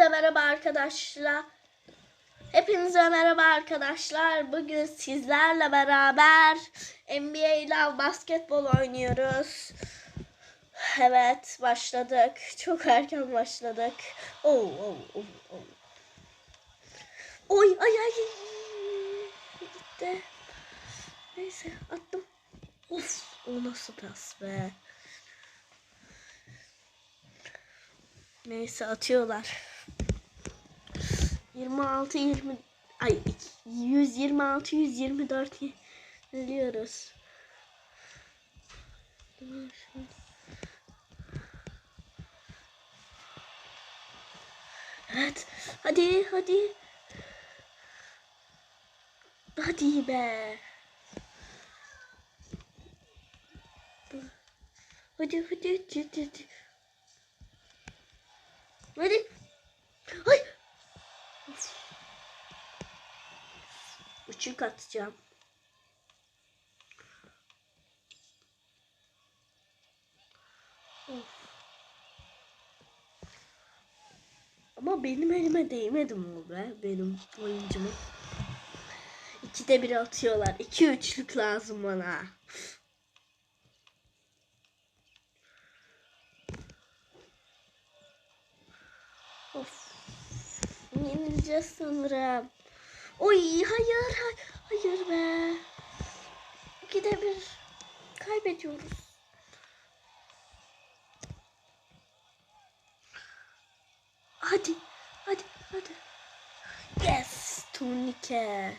Hepinize merhaba arkadaşlar. Hepinize merhaba arkadaşlar. Bugün sizlerle beraber NBA Love basketbol oynuyoruz. Evet başladık. Çok erken başladık. Oh, oh, oh, oh. Oy ay ay. Gitti. Neyse attım. Of o nasıl pas be. Neyse atıyorlar. 26 20 ay 126 124 yeniliyoruz. Evet. Hadi hadi. Hadi be. Hadi hadi hadi hadi. Hadi. Uçuk atacağım. Of. Ama benim elime değmedi mi o be? Benim oyuncumun. İkide bir atıyorlar. İki üçlük lazım bana. Of. Yenileceğiz sanırım. Oy hayır hayır, hayır be. İkide bir kaybediyoruz. Hadi hadi hadi. Yes turnike.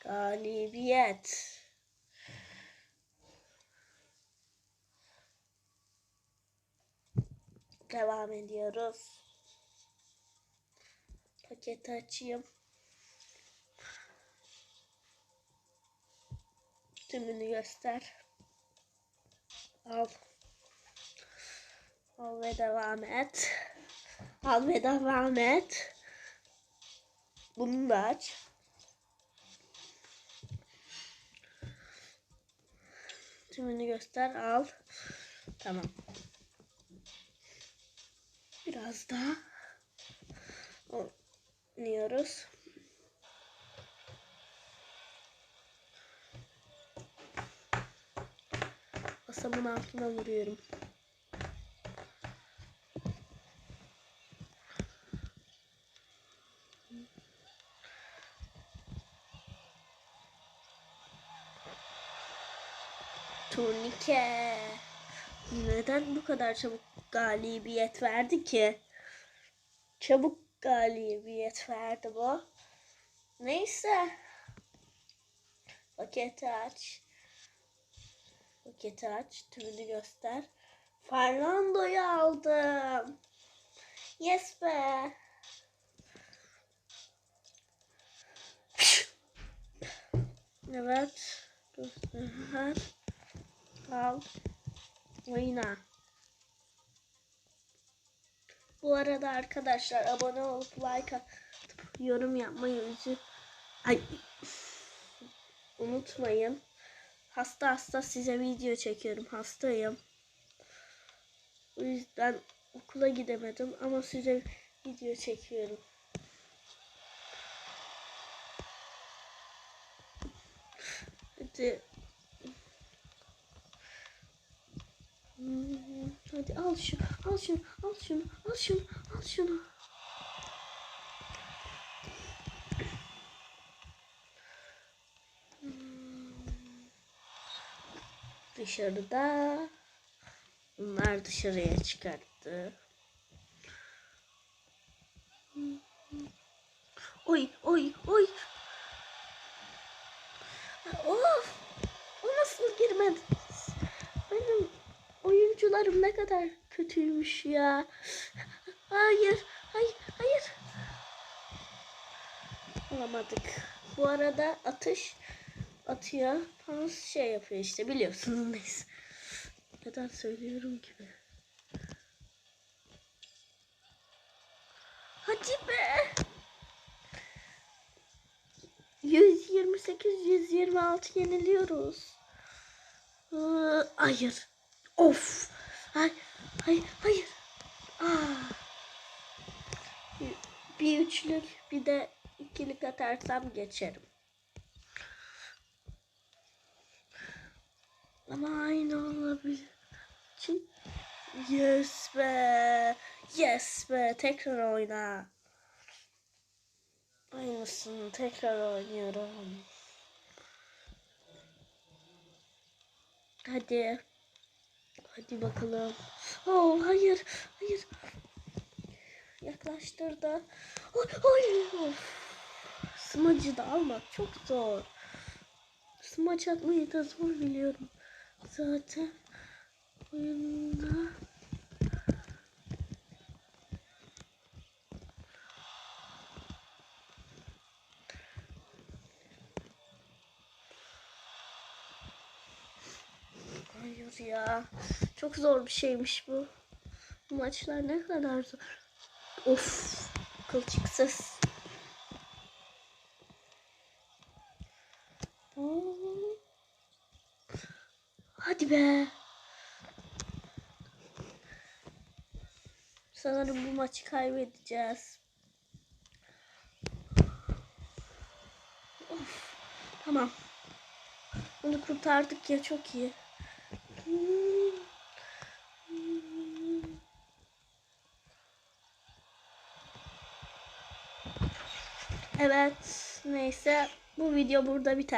Galibiyet. Devam ediyoruz. Paketi açayım. Tümünü göster. Al. Al ve devam et. Al ve devam et. Bunu da aç. Tümünü göster. Al. Tamam. Biraz daha oynuyoruz. Masamın altına vuruyorum. Turnike. Neden bu kadar çabuk galibiyet verdi ki? Çabuk galibiyet verdi bu. Neyse. Paketi aç. Paketi aç. Tümünü göster. Fernando'yu aldım. Yes be. Evet. Göster. Al. Oyna. Bu arada arkadaşlar abone olup like atıp yorum yapmayı üzü Ay. unutmayın. Hasta hasta size video çekiyorum. Hastayım. O yüzden okula gidemedim ama size video çekiyorum. Hadi. Hadi al şu, al şunu, al şunu, al şunu, al şunu. Dışarıda. Bunlar dışarıya çıkarttı. Oy, oy, oy. Of! O nasıl girmedi? Benim oyuncularım ne kadar kötüymüş ya. Hayır, hayır, hayır. Alamadık. Bu arada atış atıyor. Pas şey yapıyor işte biliyorsunuz neyse. Neden söylüyorum ki be? Hadi be. 128 126 yeniliyoruz. Hayır. Of. Hay, hay, hayır. Aa. Bir, bir üçlük bir de ikilik atarsam geçerim. Ama aynı olabilir. Için yes be. Yes be. Tekrar oyna. Aynısını tekrar oynuyorum. Hadi. Hadi bakalım. Oh hayır. Hayır. Yaklaştırdı. Ay. Of. Smacı da almak çok zor. Smaç atmayı da zor biliyorum. Zaten oyunda Hayır ya. Çok zor bir şeymiş bu. Maçlar ne kadar zor. Of. Kılçıksız. Oo. Hadi be. Sanırım bu maçı kaybedeceğiz. Of. Tamam. Bunu kurtardık ya çok iyi. Evet. Neyse. Bu video burada biter.